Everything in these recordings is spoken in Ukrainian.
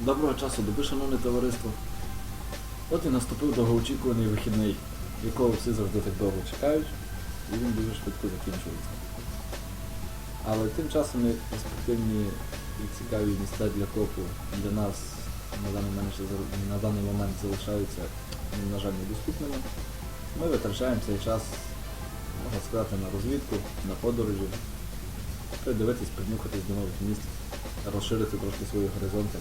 Доброго часу доби, шановне товариство. От і наступив довгоочікуваний вихідний, якого всі завжди так довго чекають, і він дуже швидко закінчується. Але тим часом перспективні і цікаві міста для копу для нас на даний момент, на даний момент залишаються, на жаль, недоступними. Ми витрачаємо цей час, можна сказати, на розвідку, на подорожі, придивитись, принюхатись до нових міст, розширити трошки свої горизонти.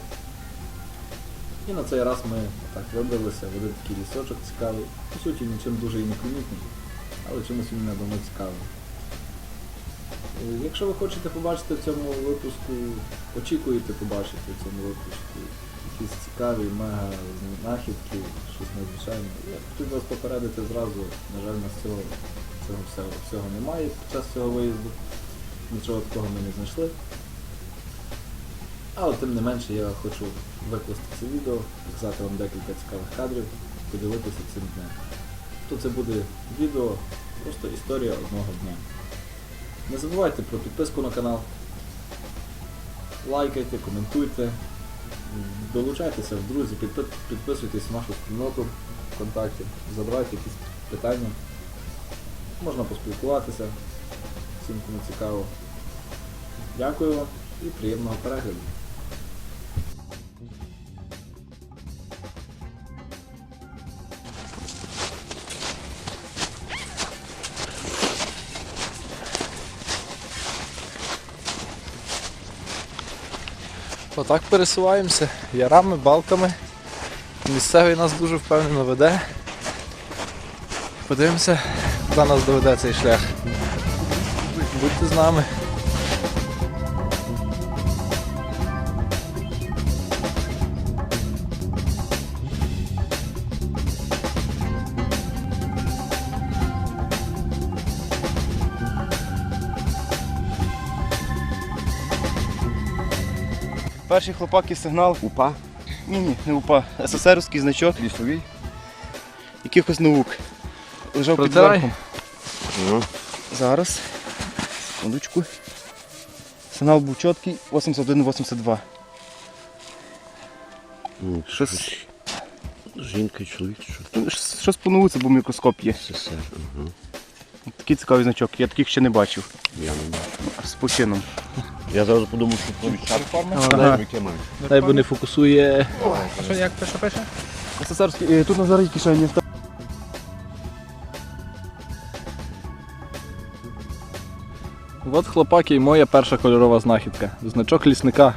І на цей раз ми так вибралися в такий лісочок цікавий. По суті, нічим дуже і не помітний, але чимось він давно цікавий. Е, Якщо ви хочете побачити в цьому випуску, очікуєте побачити в цьому випуску якісь цікаві мега знахідки, щось надзвичайне, я хотів вас попередити зразу, на жаль, нас цього, цього всього, всього немає під час цього виїзду. Нічого такого ми не знайшли. Але тим не менше я хочу викласти це відео, показати вам декілька цікавих кадрів, поділитися цим днем. То це буде відео, просто історія одного дня. Не забувайте про підписку на канал, лайкайте, коментуйте, долучайтеся в друзі, підписуйтесь в нашу спільноту ВКонтакті, задавайте якісь питання. Можна поспілкуватися, всім кому цікаво. Дякую вам і приємного перегляду. Отак пересуваємося ярами, балками. Місцевий нас дуже впевнено веде. Подивимося, куди нас доведе цей шлях. Будьте з нами. Перший хлопак і сигнал. УПА, Ні, ні, не УПА. СССРівський значок лісовий. якихось наук. Лежав під Протирай. верхом. Ну, Зараз. Секундочку. Сигнал був чіткий 81-82. ну, щось. Жінка, чоловік, що Щось по науці, бо мікроскоп є. СССР. Ага. Такий цікавий значок. Я таких ще не бачив. Я не бачу. З почином. Я зараз подумав, що. Ага. Дай бо не фокусує. Що як пише пише? СССРський, е, тут на зараз кишені. От хлопаки і моя перша кольорова знахідка. Значок лісника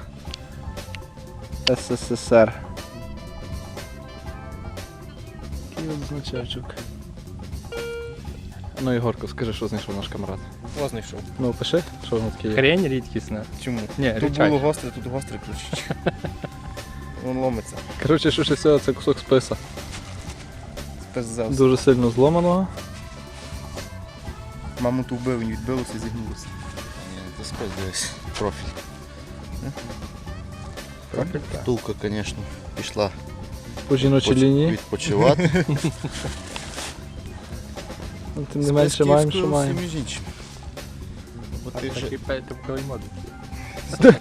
СССР. Такий от значочок. Ну Ігорко, скажи, що знайшов наш камарад. О, знайшов. Ну пиши, що воно таке є. Хрень рідкісна. Чому? Ні, Тут речать. було гостре, тут гостре ключ. Він ломиться. Коротше, що ще всього, це кусок списа. Спеззався. Дуже сильно зломаного. Маму ту вбив, він відбилося і зігнулося. Ні, це спец десь профіль. Профіль? Втулка, звісно, пішла По жіночій лінії. відпочивати. Ну, Тим не менше маємо, що маємо. Між іншим. Бо ти вже Такий петовковий модуль.